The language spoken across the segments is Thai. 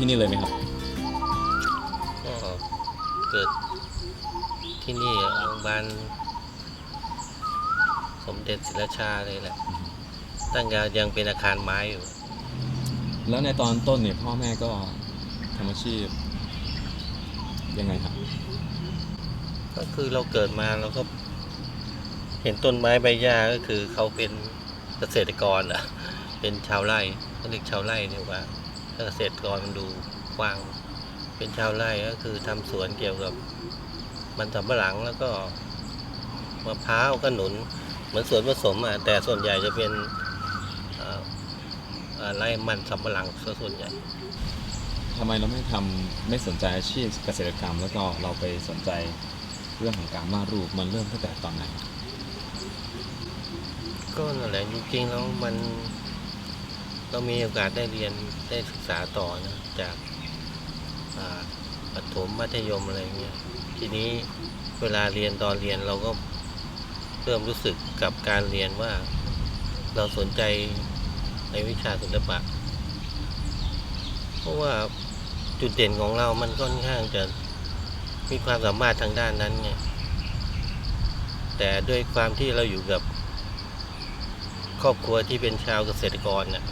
ที่นี่เลยไหมครับ ก็เกิดที่นี่อะโรงพยาบาลสมเด็จศิลชาเลยแหละ ตั้งแต่ยังเป็นอาคารไม้อยู่ แล้วในตอนต้นเนี่ยพ่อแม่ก็ทำอาชีพ ยังไงครับ ก็คือเราเกิดมาเราก็ เห็นต้นไม้ใบหญ้าก็คือเขาเป็นเกษตรกรอะ เป็นชาวไร่เขาเรียกชาวไร่เนี่ยว่าถ้า เกษตรกรมันดูกว้าง เป็นชาวไร่ก็คือทำสวนเกี่ยวกับมันสำปะหลังแล้วก็มะพร้าวขนุน เหมือนสวนผสมอะแต่ส่วนใหญ่จะเป็นเอ่อเอ่อไร่มันสำปะหลังซะส่วนใหญ่ทำไมเราไม่ทำไม่สนใจอาชีพเกษตรกรรม แล้วก็เราไปสนใจเรื่องของการวาดรูปมันเริ่มตั้งแต่ตอนไหนก็นั่นแหละจริงๆแล้วมัน เรามีโอกาสได้เรียนได้ศึกษาต่อนะจากประถมมัธยมอะไรเงี้ยทีนี้เวลาเรียนตอนเรียนเราก็เริ่มรู้สึกกับการเรียนว่า เราสนใจในวิชาศิลปะ เพราะว่าจุดเด่นของเรามันค่อนข้างจะมีความสามารถทางด้านนั้นไงแต่ด้วยความที่เราอยู่กับครอบครัวที่เป็นชาวเกษตรกรน่ะ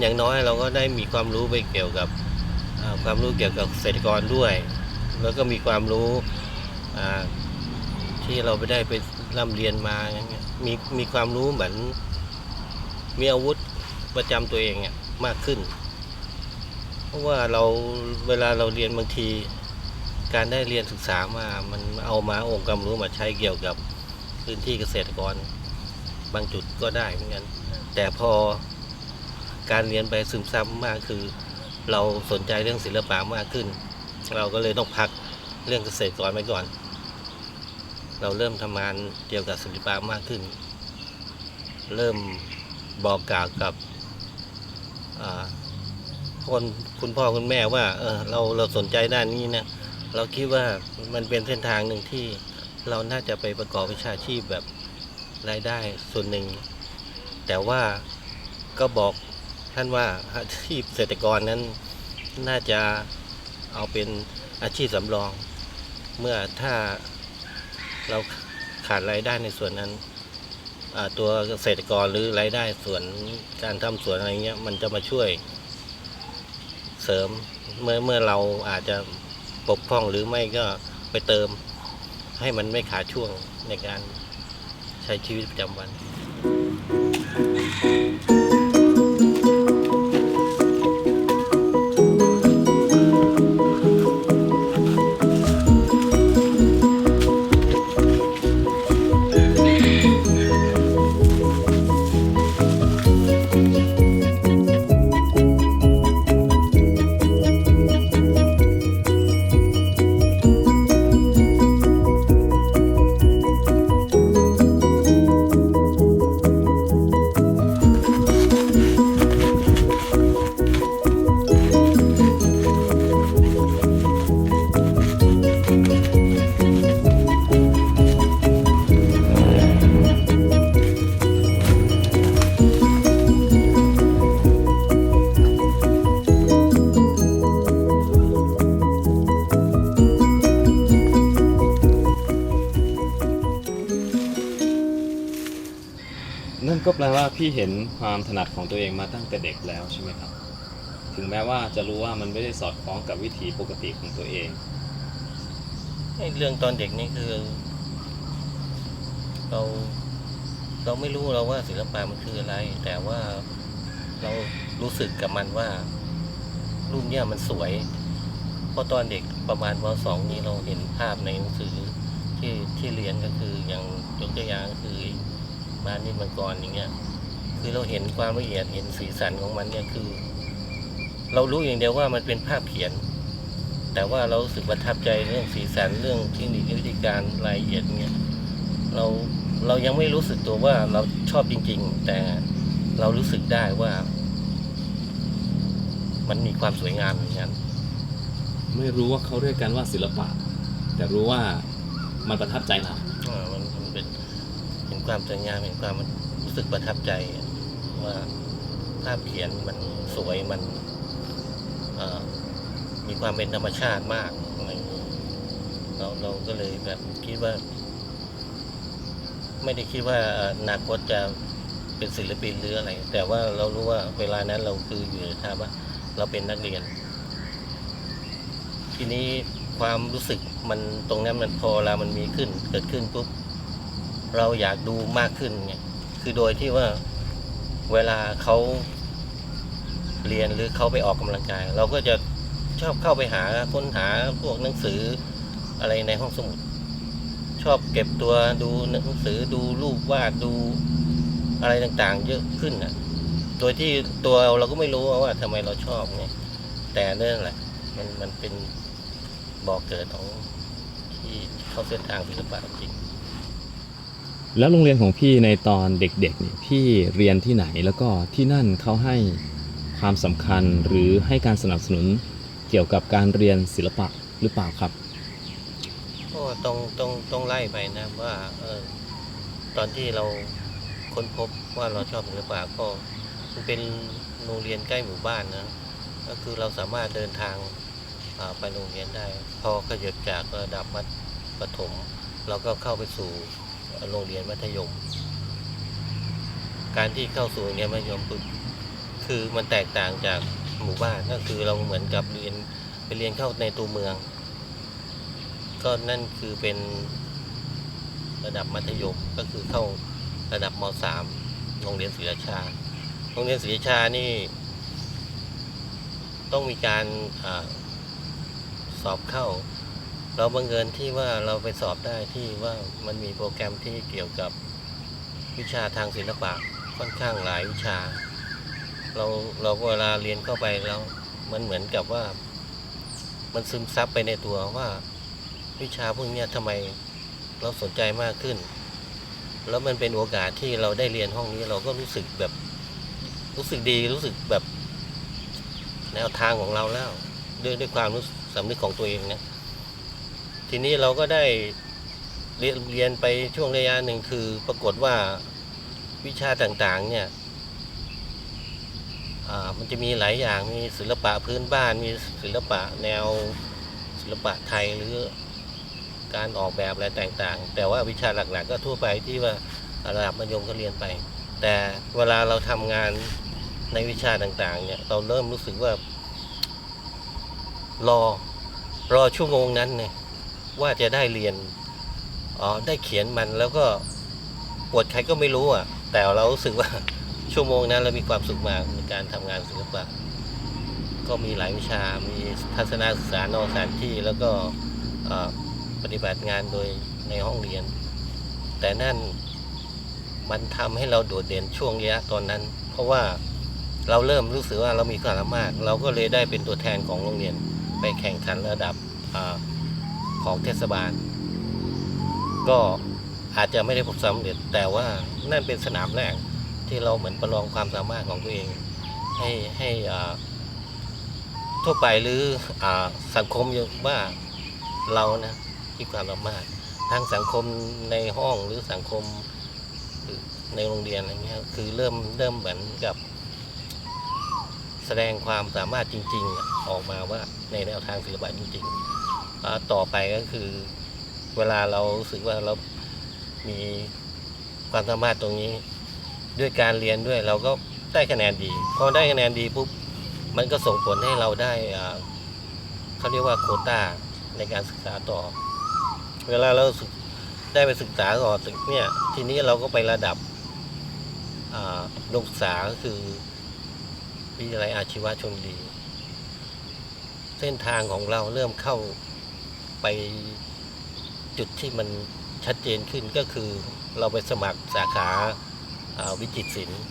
อย่างน้อยเราก็ได้มีความรู้ไปเกี่ยวกับความรู้เกี่ยวกับเกษตรกรด้วย แล้วก็มีความรู้ที่เราไปได้ไปร่ำเรียนมาอย่างเงี้ยมีมีความรู้เหมือนมีอาวุธประจำตัวเองอะมากขึ้น เพราะว่าเราเวลาเราเรียนบางที การได้เรียนศึกษามา มันเอามาองค์ความรู้มาใช้เกี่ยวกับพื้นที่เกษตรกร บางจุดก็ได้เหมือนกันแต่พอ การเรียนไปซึมซับมากคือ เราสนใจเรื่องศิลปะมากขึ้น เราก็เลยต้องพักเรื่องเกษตรกรไว้ก่อน เราเริ่มทำงานเกี่ยวกับศิลปะมากขึ้น เริ่มบอกกล่าวกับคนคุณพ่อคุณแม่ว่าเออเราเราสนใจด้านนี้นะเราคิดว่ามันเป็นเส้นทางหนึ่งที่เราน่าจะไปประกอบวิชาชีพแบบรายได้ส่วนหนึ่ง แต่ว่าก็บอก ท่านว่าอาชีพเกษตรกรนั้นน่าจะเอาเป็นอาชีพสำรอง เมื่อถ้าเราขาดรายได้ในส่วนนั้นตัวเกษตรกรหรือรายได้ส่วนการทำสวนอะไรเงี้ยมันจะมาช่วยเสริมเมื่อเมื่อเราอาจจะปกป้องหรือไม่ก็ไปเติม ให้มันไม่ขาดช่วงในการใช้ชีวิตประจำวัน ก็แปลว่าพี่เห็นความถนัดของตัวเองมาตั้งแต่เด็กแล้วใช่ไหมครับ ถึงแม้ว่าจะรู้ว่ามันไม่ได้สอดคล้องกับวิถีปกติของตัวเองเรื่องตอนเด็กนี่คือ เราเราไม่รู้เราว่าศิลปะมันคืออะไร แต่ว่าเรารู้สึกกับมันว่ารูปเนี่ยมันสวยเพราะตอนเด็กประมาณปสองนี้เราเห็นภาพในหนังสือที่ที่เรียนก็คืออย่างยกตัวอย่างก็คือ มานิมังกรอย่างเงี้ย คือเราเห็นความละเอียดเห็นสีสันของมันเนี่ยคือ เรารู้อย่างเดียวว่ามันเป็นภาพเขียน แต่ว่าเราสึกประทับใจเรื่องสีสันเรื่องเทคนิควิธีการรายละเอียดเนี่ยเราเรายังไม่รู้สึกตัวว่าเราชอบจริง ๆ แต่เรารู้สึกได้ว่า มันมีความสวยงามอย่างนั้นไม่รู้ว่าเขาเรียกกันว่าศิลปะ แต่รู้ว่ามันประทับใจเรา เออมันมันเป็นเห็น ความสวยงามเห็นความรู้สึกประทับใจว่าภาพเขียนมันสวยมันมีความเป็นธรรมชาติมากเราเราก็เลยแบบคิดว่า ไม่ได้คิดว่าอนาคตจะเป็นศิลปินหรืออะไร แต่ว่าเรารู้ว่าเวลานั้นเราคืออยู่ในท่าว่าเราเป็นนักเรียน ทีนี้ความรู้สึกมันตรงนั้นมันพอเวลามันมีขึ้น เกิดขึ้นปุ๊บ เราอยากดูมากขึ้นไงคือโดยที่ว่าเวลาเขาเรียนหรือเขาไปออกกำลังกาย เราก็จะชอบเข้าไปหาค้นหาพวกหนังสืออะไรในห้องสมุด ชอบเก็บตัวดูหนังสือดูรูปวาดดูอะไรต่างๆ เยอะขึ้นอะ โดยที่ตัวเราก็ไม่รู้ว่าทำไมเราชอบไงแต่เนั่นแหละมันมันเป็นบอกเกิดของที่เข้าเส้นทางศิลปะจริง แล้วโรงเรียนของพี่ในตอนเด็กๆเนี่ยพี่เรียนที่ไหนแล้วก็ที่นั่นเขาให้ความสำคัญหรือให้การสนับสนุนเกี่ยวกับการเรียนศิลปะหรือเปล่าครับก็ต้องต้องต้องไล่ไปนะว่าเออตอนที่เราค้นพบว่าเราชอบศิลปะก็มันเป็นโรงเรียนใกล้หมู่บ้านนะก็คือเราสามารถเดินทางไปโรงเรียนได้ พอขยับจากระดับมัธประถมเราก็เข้าไปสู่ โรงเรียนมัธยม การที่เข้าสู่โรงเรียนมัธยมปุ๊บคือมันแตกต่างจากหมู่บ้านก็คือเราเหมือนกับเรียนไปเรียนเข้าในตัวเมือง ก็นั่นคือเป็นระดับมัธยมก็คือเข้าระดับม .3 โรงเรียนศรีราชา โรงเรียนศรีราชานี่ ต้องมีการอสอบเข้า เราบังเอิญที่ว่าเราไปสอบได้ที่ว่ามันมีโปรแกรมที่เกี่ยวกับวิชาทางศิลปะค่อนข้างหลายวิชา เราเราเวลาเรียนเข้าไปแล้วมันเหมือนกับว่า มันซึมซับไปในตัวว่า วิชาพวกนี้ทำไมเราสนใจมากขึ้น แล้วมันเป็นโอกาสที่เราได้เรียนห้องนี้เราก็รู้สึกแบบรู้สึกดีรู้สึกแบบแนวทางของเราแล้ว ด้วยด้วยความรู้สึกสำนึกของตัวเองนะ ทีนี้เราก็ได้เรียนไปช่วงระยะหนึ่งคือปรากฏว่าวิชาต่างๆ เนี่ยอ่ามันจะมีหลายอย่างมีศิลปะพื้นบ้านมีศิลปะแนวศิลปะไทยหรือการออกแบบอะไรต่างๆ แต่ว่าวิชาหลักๆ ก็ทั่วไปที่ว่าระดับมัธยมก็เรียนไป แต่เวลาเราทำงานในวิชาต่างๆ เนี่ยเราเริ่มรู้สึกว่ารอรอชั่วโมงนั้นเนี่ย ว่าจะได้เรียนอ๋อได้เขียนมันแล้วก็ปวดใครก็ไม่รู้อะ แต่เรารู้สึกว่าชั่วโมงนั้นเรามีความสุขมากในการทำงานศิลปะก็มีหลายวิชา มีทัศนศึกษานอกสถานที่แล้วก็ปฏิบัติงานโดยในห้องเรียน แต่นั่นมันทำให้เราโดดเด่นช่วงระยะตอนนั้น เพราะว่าเราเริ่มรู้สึกว่าเรามีความสามารถ เราก็เลยได้เป็นตัวแทนของโรงเรียนไปแข่งขันระดับอา ของเทศบาล ก็อาจจะไม่ได้ผลสำเร็จ แต่ว่านั่นเป็นสนามแรกที่เราเหมือนประลองความสามารถของตัวเอง ให้ให้อาทั่วไปหรืออสังคมยว่าเรานะที่ความสามารถทางสังคมในห้องหรือสังคมในโรงเรียนอะไรเงี้ยคือเริ่มเริ่มเหมือนกับ แสดงความสามารถจริง ๆ ออกมาว่าในแนวทางศิลปะจริง ๆ ต่อไปก็คือ เวลาเรารู้สึกว่าเรามีความสามารถตรงนี้ ด้วยการเรียนด้วยเราก็ได้คะแนนดีพอได้คะแนนดีปุ๊บมันก็ส่งผลให้เราได้เขาเรียกว่าโคต้าในการศึกษาต่อ เวลาเราได้ไปศึกษาต่อเนี่ยทีนี้เราก็ไประดับอ่าลงศึกษาก็คือวิทยาลัยอาชีวะชลบุรีเส้นทางของเราเริ่มเข้า ไปจุดที่มันชัดเจนขึ้นก็คือเราไปสมัครสาขาวิจิตรศิลป์